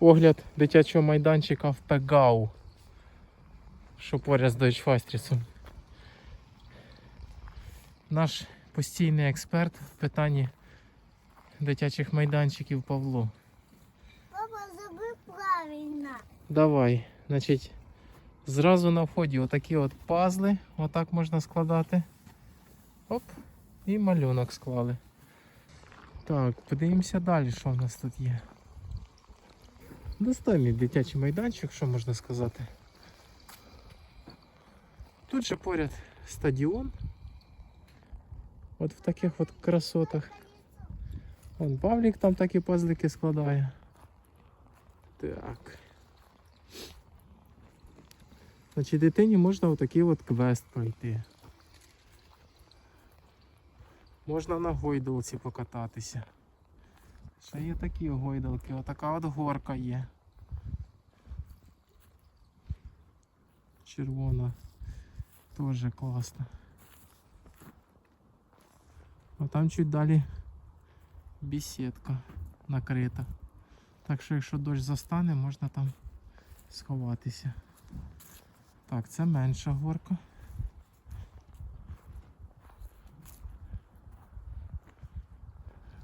огляд дитячого майданчика в Пегау, що поряд з Дойчфастрісом. Наш постійний експерт в питанні дитячих майданчиків Павло. Папа, зроби правильно. Давай, значить, зразу на вході отакі от пазли, отак можна складати. Оп, і малюнок склали. Так, подивимося далі, що в нас тут є. Достойний дитячий майданчик, що можна сказати. Тут же поряд стадіон. От в таких от красотах. Вон Павлік там такі пазлики складає. Так. Значить, дитині можна отакий от квест пройти. Можна на гойдалці покататися. Ще є такі гойдалки, отака от горка є. Червона. Теж класно. А там чуть далі бесідка накрита. Так що якщо дощ застане, можна там сховатися. Так, це менша горка.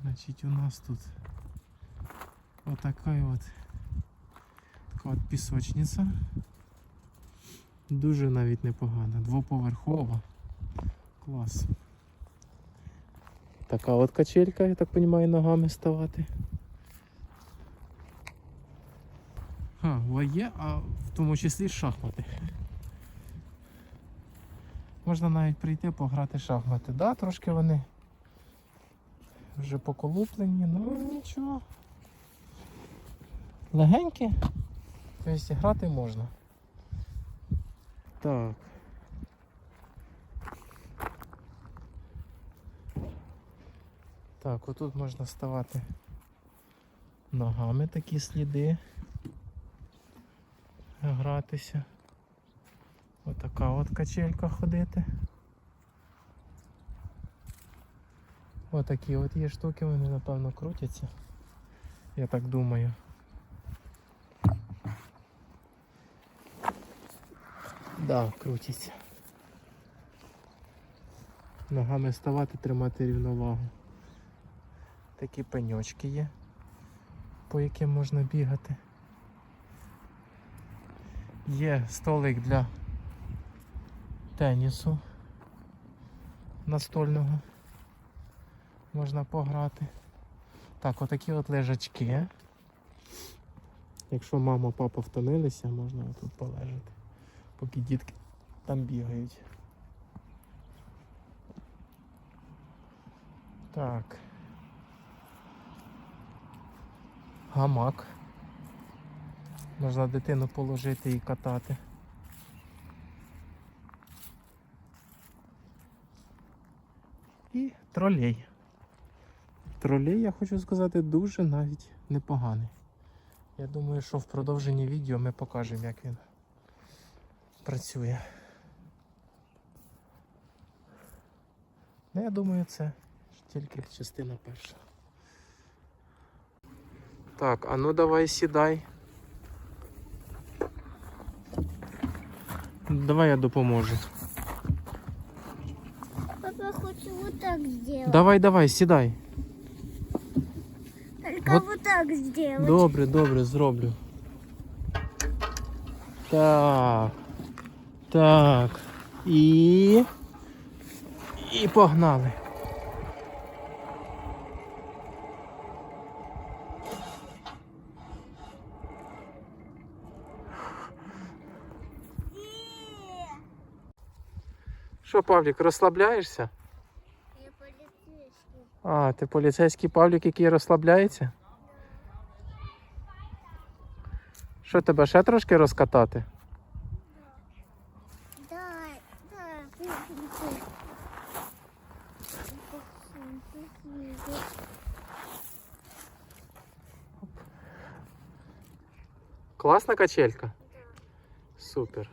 Значить, у нас тут отака от така от пісочниця. Дуже навіть непогана, двоповерхова. Клас. Така от качелька, я так розумію, ногами ставати. А, є, а в тому числі шахмати. Можна навіть прийти пограти шахмати. Да, трошки вони вже поколуплені, ну нічого. Легенькі. Тобто грати можна. Так. Так, отут можна ставати ногами такі сліди. Гратися. Отака от качелька ходити. Отакі от є штуки, вони напевно крутяться. Я так думаю. Да, крутяться. Ногами ставати, тримати рівновагу. Такі пеньочки є, по яким можна бігати. Є столик для тенісу настольного. Можна пограти. Так, отакі от лежачки. Якщо мама, папа втомилися, можна тут полежати, поки дітки там бігають. Так. Гамак. Можна дитину положити і катати. І тролей. Тролей, я хочу сказати, дуже навіть непоганий. Я думаю, що в продовженні відео ми покажемо, як він працює. Ну, я думаю, це тільки частина перша. Так, а ну давай сідай. Давай я допоможу. Папа хочет вот так сделать. Давай, давай, сідай. Только Вот- вот так сделать. Добре, добре, зроблю. Так. Так. І. І погнали. Що, Павлік, розслабляєшся? Я полицейский. А, ти поліцейський Павлік, який розслабляється? Що тебе ще трошки розкатати? Да, да, полицейский. Класна качелька? Супер.